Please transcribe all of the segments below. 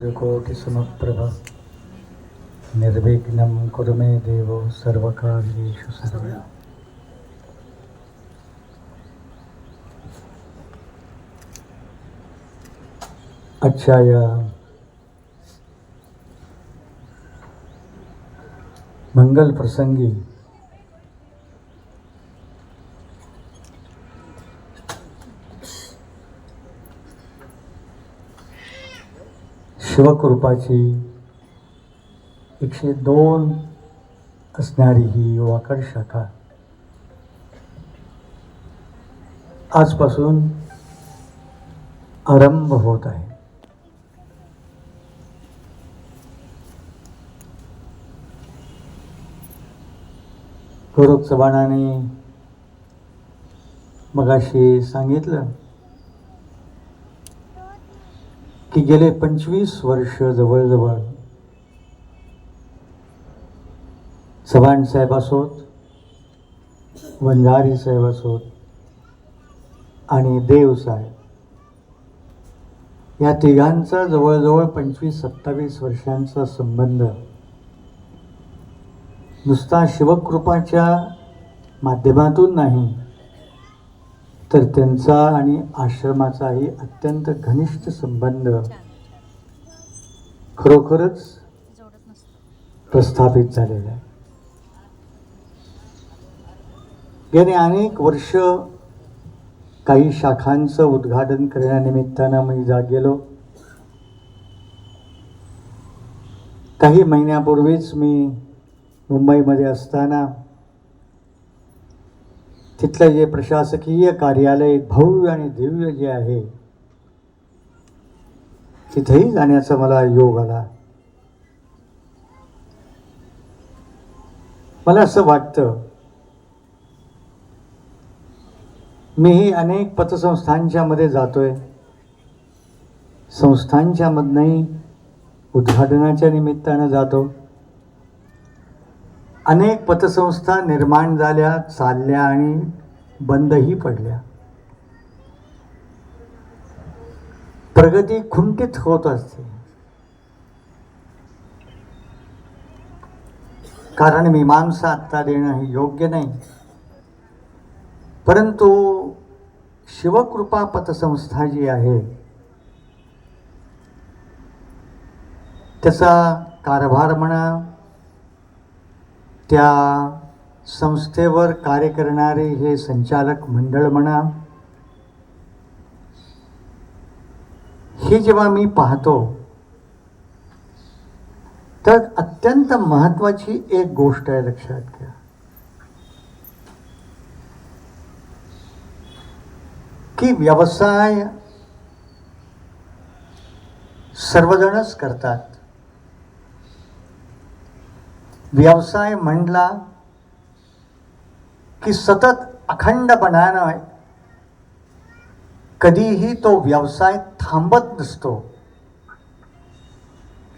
कोटिसमप्रभ निर्विघ्नं कुरु मे देवो सर्वकार्येषु सर्वदा आजच्या या मंगल प्रसंगी शिवकृपाची एकशे दोन असणारी ही वाकड शाखा. आजपासून आरंभ होत आहे. गौरव चव्हाणाने मगाशी सांगितलं की गेले पंचवीस वर्ष जवळजवळ. चव्हाण साहेब असोत वंजारी साहेब असोत आणि देव साहेब. या तिघांचा जवळजवळ पंचवीस सत्तावीस वर्षांचा संबंध. नुसता शिवकृपाच्या माध्यमातून नाही तर त्यांचा आणि आश्रमाचाही अत्यंत घनिष्ठ संबंध खरोखरच प्रस्थापित झालेला आहे. गेली अनेक वर्ष काही शाखांचं उद्घाटन करण्यानिमित्तानं मी जा गेलो. काही महिन्यापूर्वीच मी मुंबईमध्ये असताना तिथलं जे प्रशासकीय कार्यालय भव्य आणि दिव्य जे आहे तिथेही जाण्याचा मला योग आला. मला असं वाटतं मीही अनेक पतसंस्थांच्या मध्ये जातोय. संस्थांच्यामधनंही उद्घाटनाच्या निमित्तानं जातो. अनेक पतसंस्था निर्माण झाल्या चालल्या आणि बंदही पडल्या. प्रगती खुंटीत होत असते. कारण मीमांसा आत्ता देणं हे योग्य नाही. परंतु शिवकृपा पतसंस्था जी आहे त्याचा कारभार म्हणा त्या संस्थेवर कार्य करणारे हे संचालक मंडळ म्हणा हे जेव्हा मी पाहतो तर अत्यंत महत्वाची एक गोष्ट आहे लक्षात घ्या. की व्यवसाय सर्वजणच करतात. व्यवसाय म्हणला की सतत अखंडपणानं कधीही तो व्यवसाय थांबत नसतो.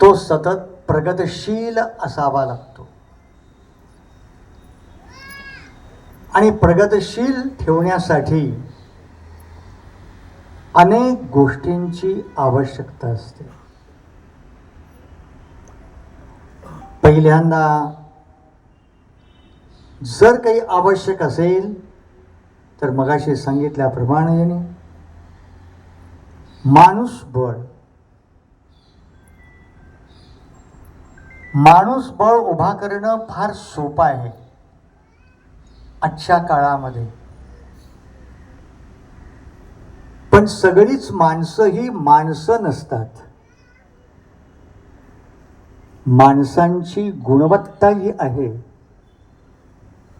तो सतत प्रगतशील असावा लागतो. आणि प्रगतशील ठेवण्यासाठी अनेक गोष्टींची आवश्यकता असते. पहिल्यांदा जर काही आवश्यक असेल तर मगाशी सांगितल्याप्रमाणे माणूस बळ. माणूस बळ उभा करणं फार सोपं आहे आजच्या काळामध्ये. पण सगळीच माणसं ही माणसं नसतात. माणसांची गुणवत्ता जी आहे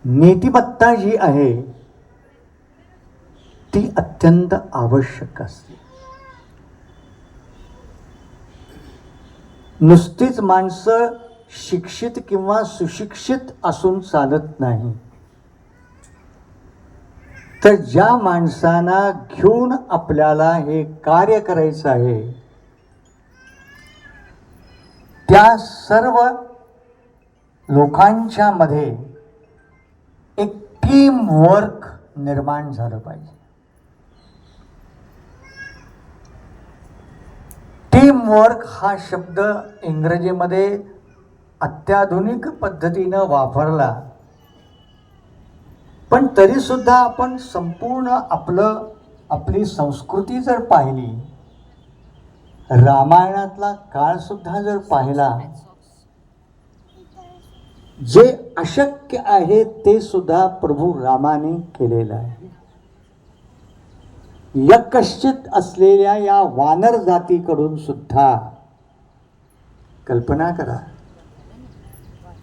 नीतिमत्ता जी आहे ती अत्यंत आवश्यक असते. नुसतीच माणसं शिक्षित किंवा सुशिक्षित असून चालत नाही. तर ज्या माणसांना घेऊन आपल्याला हे कार्य करायचं आहे त्या सर्व लोकांच्या मध्ये एक टीम वर्क निर्माण झालं पाहिजे. टीम वर्क हा शब्द इंग्रजीमध्ये अत्याधुनिक पद्धतीनं वापरला. पण तरीसुद्धा आपण संपूर्ण आपलं आपली संस्कृती जर पाहिली रामायणातला काळ सुद्धा जर पाहिला जे अशक्य आहे ते सुद्धा प्रभू रामाने केलेलं आहे. यकश्चित असलेल्या या वानर जातीकडून सुद्धा कल्पना करा.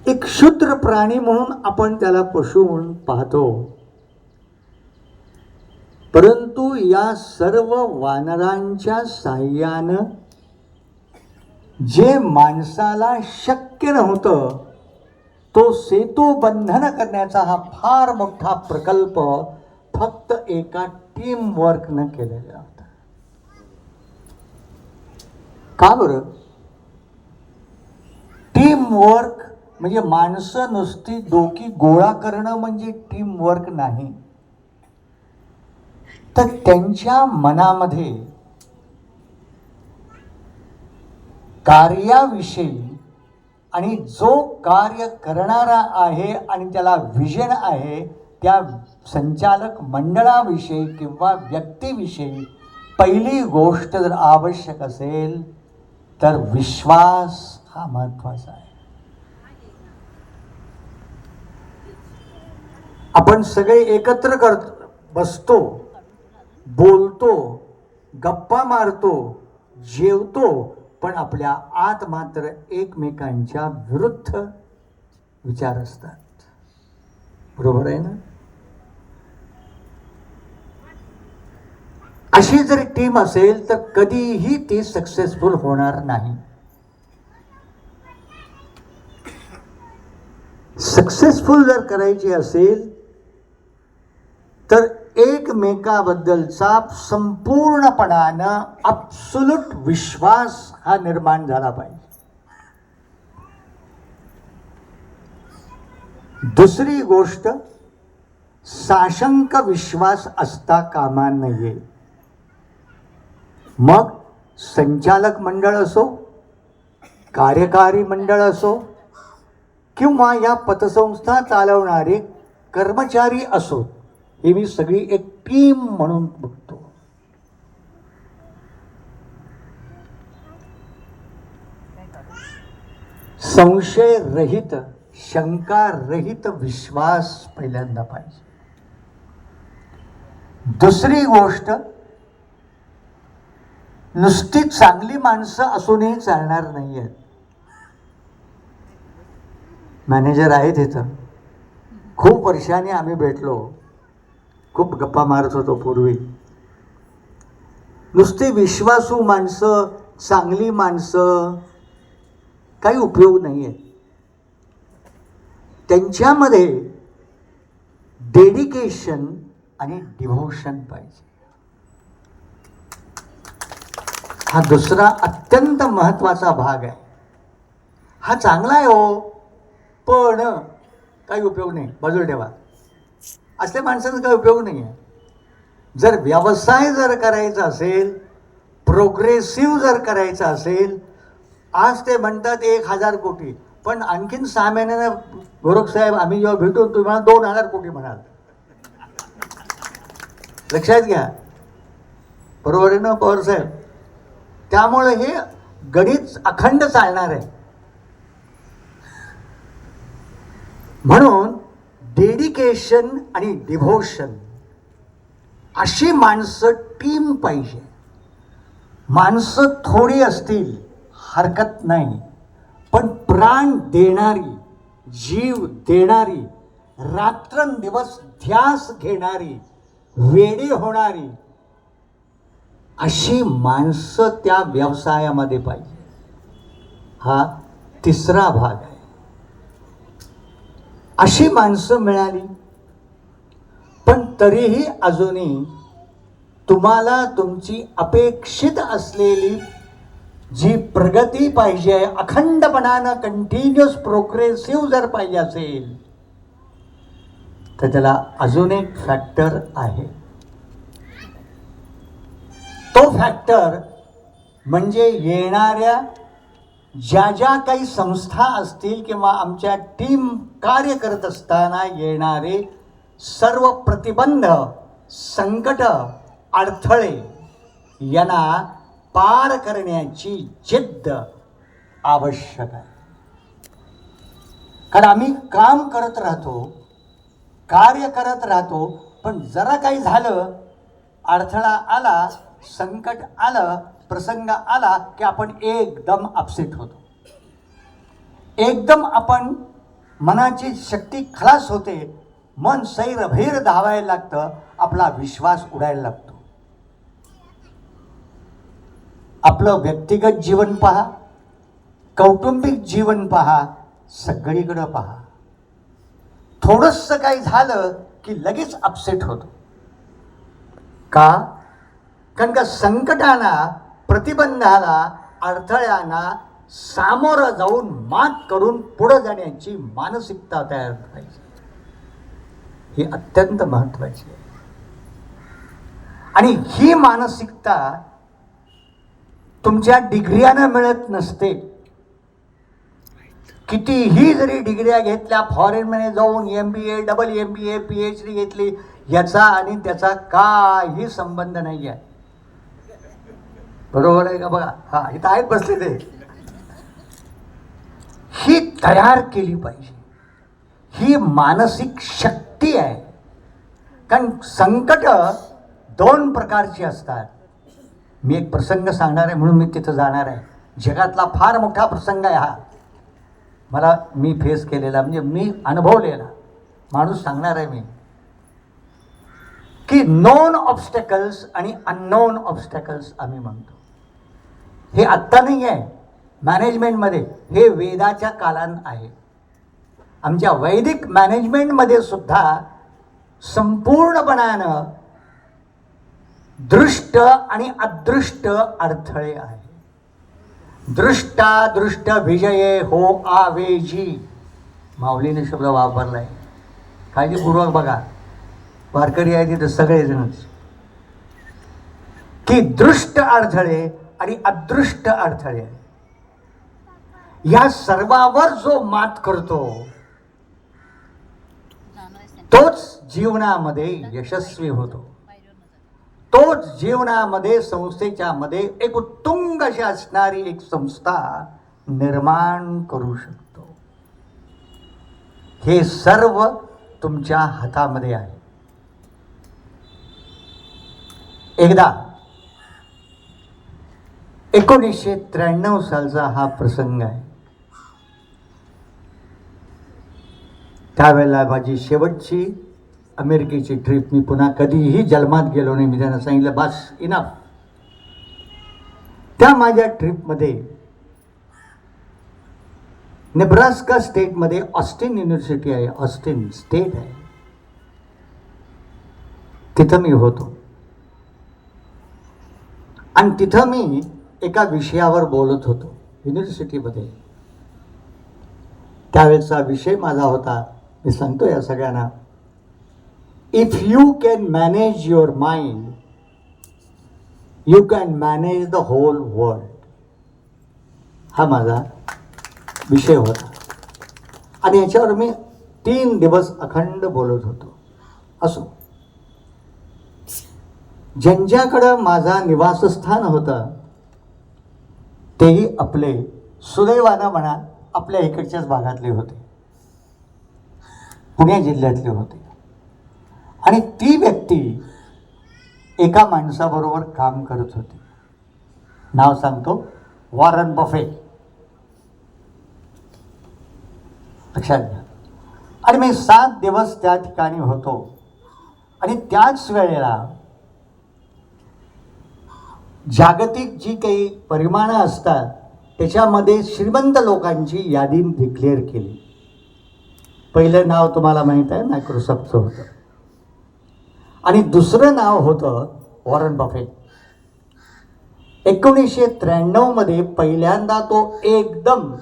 एक क्षुद्र प्राणी म्हणून आपण त्याला पशु म्हणून पाहतो. परंतु या सर्व वानरांच्या साह्यानं जे माणसाला शक्य नव्हतं तो सेतू बंधन करण्याचा हा फार मोठा प्रकल्प फक्त एका टीम वर्कनं केलेला होता. का बरं? टीम वर्क म्हणजे माणसं नुसती डोकी गोळा करणं म्हणजे टीम वर्क नाही. तर त्यांच्या मनामध्ये कार्याविषयी आणि जो कार्य करणारा आहे आणि त्याला विजन आहे त्या संचालक मंडळाविषयी किंवा व्यक्तीविषयी पहिली गोष्ट जर आवश्यक असेल तर विश्वास हा महत्त्वाचा आहे. आपण सगळे एकत्र करतो बसतो. बोलतो गप्पा मारतो जेवतो पण आपल्या आत मात्र एकमेकांच्या विरुद्ध विचार असतात. बरोबर आहे ना? अशी जर टीम असेल तर कधीही ती सक्सेसफुल होणार नाही. सक्सेसफुल जर करायची असेल तर एकमेकाबद्दलचा संपूर्णपणानं अब्सोल्यूट विश्वास हा निर्माण झाला पाहिजे. दुसरी गोष्ट साशंक विश्वास असता कामा नये. मग संचालक मंडळ असो कार्यकारी मंडळ असो किंवा या पतसंस्था चालवणारे कर्मचारी असोत हे मी सगळी एक टीम म्हणून बघतो. संशय रहित शंका रहित विश्वास पहिल्यांदा पाहिजे. दुसरी गोष्ट नुसती चांगली माणसं असूनही चालणार नाही आहेत मॅनेजर आहेत इथं. खूप वर्षांनी आम्ही भेटलो. खूप गप्पा मारत होतो पूर्वी. नुसती विश्वासू माणसं चांगली माणसं काही उपयोग नाही आहे त्यांच्यामध्ये डेडिकेशन आणि डिव्होशन पाहिजे. हा दुसरा अत्यंत महत्त्वाचा भाग आहे. हा चांगला आहे हो पण काही उपयोग नाही. बाजूला ठेवा. असल्या माणसांचा काही उपयोग नाही आहे जर व्यवसाय जर करायचा असेल प्रोग्रेसिव्ह जर करायचा असेल आज ते म्हणतात एक हजार कोटी पण आणखीन सहा महिन्यानं गोरख साहेब आम्ही जेव्हा भेटू तुम्हाला दोन हजार कोटी म्हणाल. लक्षात घ्या. बरोबर आहे ना पवार साहेब? त्यामुळे हे गणित अखंड चालणार आहे. म्हणून डेडिकेशन आणि डिव्होशन अशी माणसं टीम पाहिजे. माणसं थोडी असतील हरकत नाही. पण प्राण देणारी जीव देणारी रात्रंदिवस ध्यास घेणारी वेडी होणारी अशी माणसं त्या व्यवसायामध्ये पाहिजे. हा तिसरा भाग आहे. अशी माणसं मिळाली. पण तरीही अजूनही तुम्हाला तुमची अपेक्षित असलेली जी प्रगती पाहिजे अखंडपणानं कंटिन्युअस प्रोग्रेसिव्ह जर पाहिजे असेल तर त्याला अजून एक फॅक्टर आहे. तो फॅक्टर म्हणजे येणाऱ्या ज्या ज्या काही संस्था असतील किंवा आमच्या टीम कार्य करत असताना येणारे सर्व प्रतिबंध संकट अडथळे यांना पार करण्याची जिद्द आवश्यक आहे. कारण आम्ही काम करत राहतो कार्य करत राहतो पण जरा काही झालं अडथळा आला संकट आलं प्रसंग आला की आपण एकदम अपसेट होतो. एकदम आपण मनाची शक्ती खलास होते मन सैरभैर धावायला लागतं आपला विश्वास उडायला लागतो. आपलं व्यक्तिगत जीवन पहा कौटुंबिक जीवन पहा सगळीकडं पहा. थोडंसं काही झालं की लगेच अपसेट होतो. का? कारण का संकटाला प्रतिबंधाला अडथळ्यांना सामोरं जाऊन मात करून पुढं जाण्याची मानसिकता तयार पाहिजे ही अत्यंत महत्वाची आहे. आणि ही मानसिकता तुमच्या डिग्र्यानं मिळत नसते. कितीही जरी डिग्र्या घेतल्या फॉरेनमध्ये जाऊन M B A double M B A P H D घेतली याचा आणि त्याचा काही संबंध नाही आहे बरोबर आहे का बघा? हा इथं आहेत बसले ते. ही तयार केली पाहिजे. ही मानसिक शक्ती आहे. कारण संकट दोन प्रकारची असतात. मी एक प्रसंग सांगणार आहे म्हणून मी तिथं जाणार आहे. जगातला फार मोठा प्रसंग आहे हा. मला मी फेस केलेला म्हणजे मी अनुभवलेला. माणूस सांगणार आहे मी. की नोन ऑब्स्टॅकल्स आणि अननोन ऑब्स्टॅकल्स आम्ही म्हणतो. हे आत्ता नाही आहे मॅनेजमेंटमध्ये हे वेदाच्या कालान आहे. आमच्या वैदिक मॅनेजमेंटमध्ये सुद्धा संपूर्णपणानं दृष्ट आणि अदृष्ट अडथळे आहे. दृष्टा दृष्ट विजये हो आवेजी. माऊलीने शब्द वापरलाय. काळजीपूर्वक बघा. वारकरी आहे तिथं सगळेजणच. की दृष्ट अडथळे आणि अदृष्ट अडथळे. या सर्वावर जो मात करतो तोच जीवनामध्ये यशस्वी होतो. तोच जीवनामध्ये संस्थेच्या मध्ये एक उत्तुंग अशी असणारी एक संस्था निर्माण करू शकतो. हे सर्व तुमच्या हातामध्ये आहे. एकदा एकोणीसशे त्र्याण्णव सालचा हा प्रसंग आहे. त्यावेळेला माझी शेवटची अमेरिकेची ट्रिप मी पुन्हा कधीही जन्मात गेलो नाही मी त्यांना सांगितलं बस इनफ त्या माझ्या ट्रिपमध्ये नेब्रास्का स्टेटमध्ये ऑस्टिन युनिव्हर्सिटी आहे ऑस्टिन स्टेट आहे. तिथं मी होतो. आणि तिथं मी एका विषयावर बोलत होतो युनिव्हर्सिटीमध्ये त्यावेळेचा विषय माझा होता मी सांगतो या सगळ्यांना. If you can manage your mind you can manage the whole world हा माझा विषय होता. आणि याच्यावर मी तीन दिवस अखंड बोलत होतो. असो. ज्यांच्याकडं माझा निवासस्थान होतं तेही आपले सुदैवानं म्हणा आपल्या इकडच्याच भागातले होते. पुणे जिल्ह्यातले होते. आणि ती व्यक्ती एका माणसाबरोबर काम करत होती. नाव सांगतो वॉरन बफे लक्षात घ्या. आणि मी सात दिवस त्या ठिकाणी होतो. आणि त्याच वेळेला जागतिक जी काही परिमाणं असतात त्याच्यामध्ये श्रीमंत लोकांची यादी डिक्लेअर केली. पहिलं नाव तुम्हाला माहीत आहे मायक्रोसॉफ्टचं होतं. आणि दुसरं नाव होतं वॉरन बफे एकोणीसशे त्र्याण्णवमध्ये पहिल्यांदा तो एकदम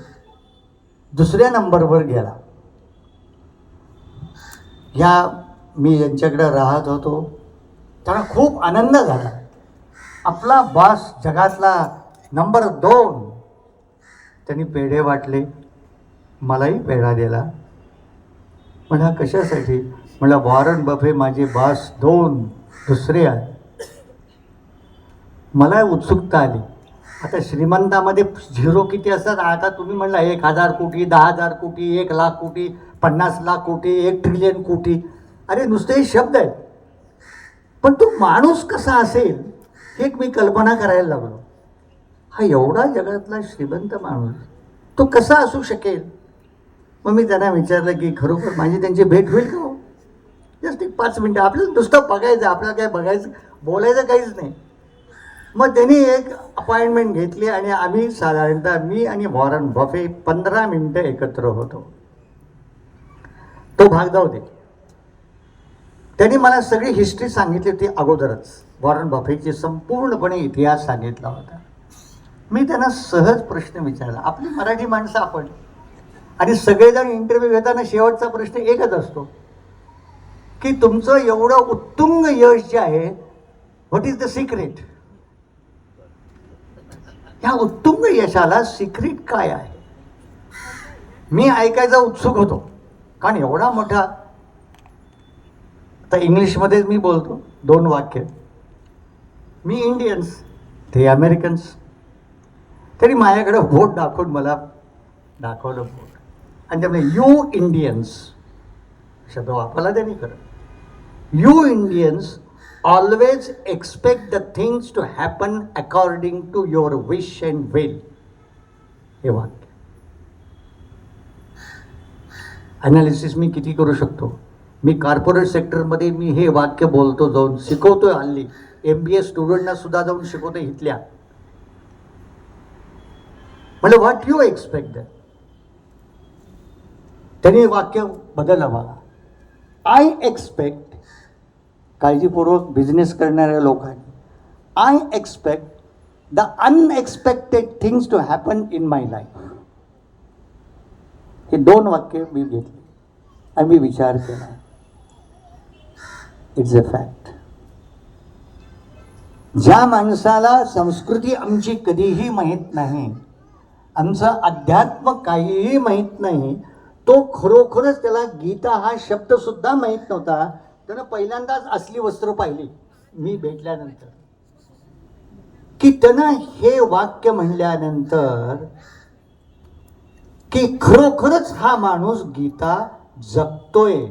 दुसऱ्या नंबरवर गेला. ह्या मी यांच्याकडे राहत होतो. त्यांना खूप आनंद झाला. आपला बॉस जगातला नंबर दोन. त्यांनी पेढे वाटले. मलाही पेढा दिला. म्हणा कशासाठी? म्हणलं वॉरन बफे माझे बास दोन दुसरे आहे मला उत्सुकता आली. आता श्रीमंतामध्ये झिरो किती असतात? आता तुम्ही म्हणला एक हजार कोटी दहा हजार कोटी एक लाख कोटी पन्नास लाख कोटी एक ट्रिलियन कोटी. अरे नुसते हे शब्द आहेत. पण तो माणूस कसा असेल? एक मी कल्पना करायला लागलो. हा एवढा जगातला श्रीमंत माणूस तो कसा असू शकेल? मग मी त्यांना विचारलं की खरोखर माझी त्यांची भेट होईल का हो? जस्ट एक पाच मिनटं आपल्याला नुसतं बघायचं आपल्याला काय बघायचं बोलायचं काहीच नाही. मग त्यांनी एक अपॉइंटमेंट घेतली आणि आम्ही साधारणतः मी आणि वॉरन बफे पंधरा मिनटं एकत्र होतो. तो भाग जाऊ दे. त्यांनी मला सगळी हिस्ट्री सांगितली होती अगोदरच. वॉरन बफेचे संपूर्णपणे इतिहास सांगितला होता. मी त्यांना सहज प्रश्न विचारला. आपली मराठी माणसं आपण. आणि सगळेजण इंटरव्ह्यू घेताना शेवटचा प्रश्न एकच असतो. की तुमचं एवढं उत्तुंग यश जे आहे व्हॉट इज द सिक्रेट ह्या उत्तुंग यशाला सिक्रेट काय आहे? मी ऐकायचा उत्सुक होतो. कारण एवढा मोठा आता इंग्लिशमध्येच मी बोलतो दोन वाक्य. मी इंडियन्स ते अमेरिकन्स तरी माझ्याकडे वोट दाखवून मला दाखवलं वोट आणि त्यामुळे यू इंडियन्स शब्द वापरला त्यांनी खरं. You Indians always expect the things to happen according to your wish and well हे वाक्य. अनालिसिस मी किती करू शकतो? मी कॉर्पोरेट सेक्टरमध्ये मी हे वाक्य बोलतो जाऊन शिकवतोय हल्ली. एम बी ए स्टुडंटना सुद्धा जाऊन शिकवतो इथल्या. म्हणजे व्हॉट यू एक्सपेक्ट त्यांनी वाक्य बदलला मला आय एक्सपेक्ट काळजीपूर्वक बिझनेस करणाऱ्या लोकांनी I expect the unexpected things to happen in my life हे दोन वाक्य मी घेतली आणि मी विचार केला. इट्स अ फॅक्ट ज्या माणसाला संस्कृती आमची कधीही माहीत नाही आमचं अध्यात्म काहीही माहीत नाही तो खरोखरच त्याला गीता हा शब्द सुद्धा माहीत नव्हता. त्यानं पहिल्यांदाच असली वस्त्र पाहिली मी भेटल्यानंतर. की त्यानं हे वाक्य म्हणल्यानंतर की खरोखरच हा माणूस गीता जगतोय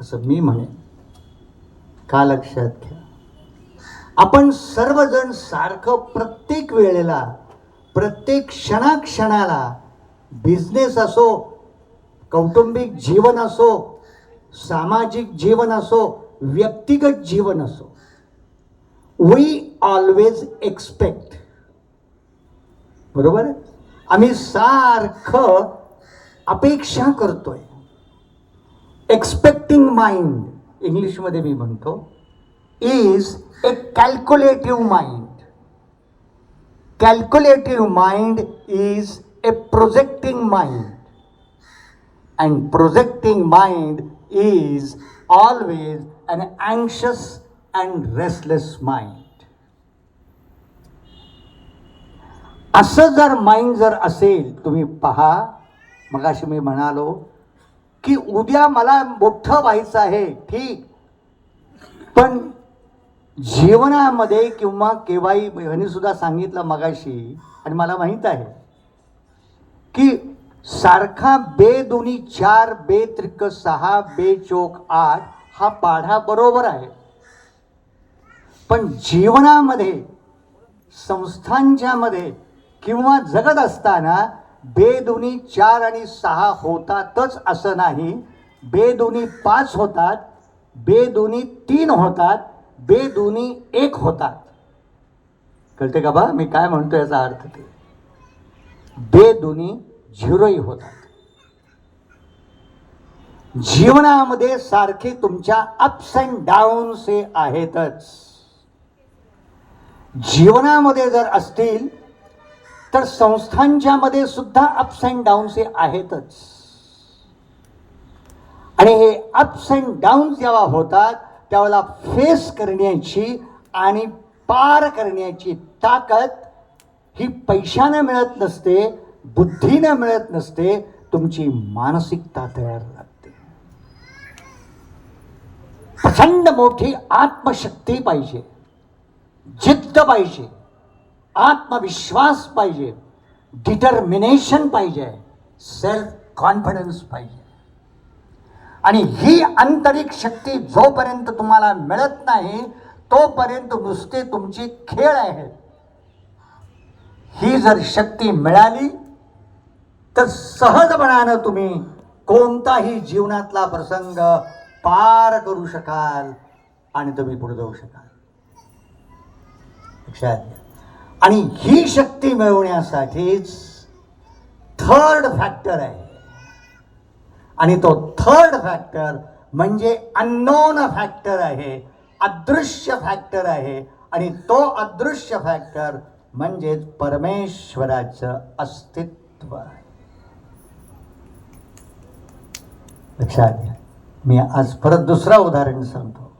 असं मी म्हणेन. का लक्षात घ्या? आपण सर्वजण सारखं प्रत्येक वेळेला प्रत्येक क्षणाक्षणाला बिझनेस असो कौटुंबिक जीवन असो सामाजिक जीवन असो व्यक्तिगत जीवन असो वी ऑलवेज एक्सपेक्ट बरोबर? आम्ही सारखं अपेक्षा करतोय. एक्सपेक्टिंग माइंड इंग्लिशमध्ये मी म्हणतो is a calculative mind. calculative mind is a projecting mind and projecting mind is always an anxious and restless mind असं जर माइंड जर असेल तुम्ही पहा मगाशी मी म्हणालो की उद्या मला मोठं व्हायचं आहे ठीक पण जीवनामध्ये किंवा केव्हाही ह्यांनी सुद्धा सांगितलं मगाशी आणि मला माहीत आहे की सारखा बे दोन्ही चार बे त्रिक सहा बे चोक आठ हा पाढा बरोबर आहे. पण जीवनामध्ये संस्थांच्या मध्ये किंवा जगत असताना बे दोन्ही चार आणि सहा होतातच असं नाही. बे दोन्ही पाच होतात बे दोन्ही तीन होतात बे दोन्ही एक होतात. कळते का बा? मी काय म्हणतो याचा अर्थ ते? बे दोन्ही झिरोही होतात. जीवनामध्ये सारखे तुमच्या अप्स अँड डाऊन्स हे आहेतच. जीवनामध्ये जर असतील तर संस्थांच्या मध्ये सुद्धा अप्स अँड डाऊन्स हे आहेतच. आणि हे अप्स अँड डाऊन्स जेव्हा होतात त्यावेळेला फेस करण्याची आणि पार करण्याची ताकद ही पैशानं मिळत नसते बुद्धीनं मिळत नसते तुमची मानसिकता तयार लागते. प्रचंड मोठी आत्मशक्ती पाहिजे जिद्द पाहिजे आत्मविश्वास पाहिजे डिटर्मिनेशन पाहिजे सेल्फ कॉन्फिडन्स पाहिजे. आणि ही आंतरिक शक्ती जोपर्यंत तुम्हाला मिळत नाही तोपर्यंत नुसती तुमची खेळ आहे. ही जर शक्ती मिळाली तर सहजपणानं तुम्ही कोणताही जीवनातला प्रसंग पार करू शकाल आणि तुम्ही पुढे जाऊ शकाल. लक्षात घ्या. आणि ही शक्ती मिळवण्यासाठीच थर्ड फॅक्टर आहे. आणि तो थर्ड फॅक्टर म्हणजे अननोन फॅक्टर आहे अदृश्य फॅक्टर आहे. आणि तो अदृश्य फॅक्टर म्हणजेच परमेश्वराचं अस्तित्व आहे. लक्षात घ्या. मी आज परत दुसरा उदाहरण सांगतो.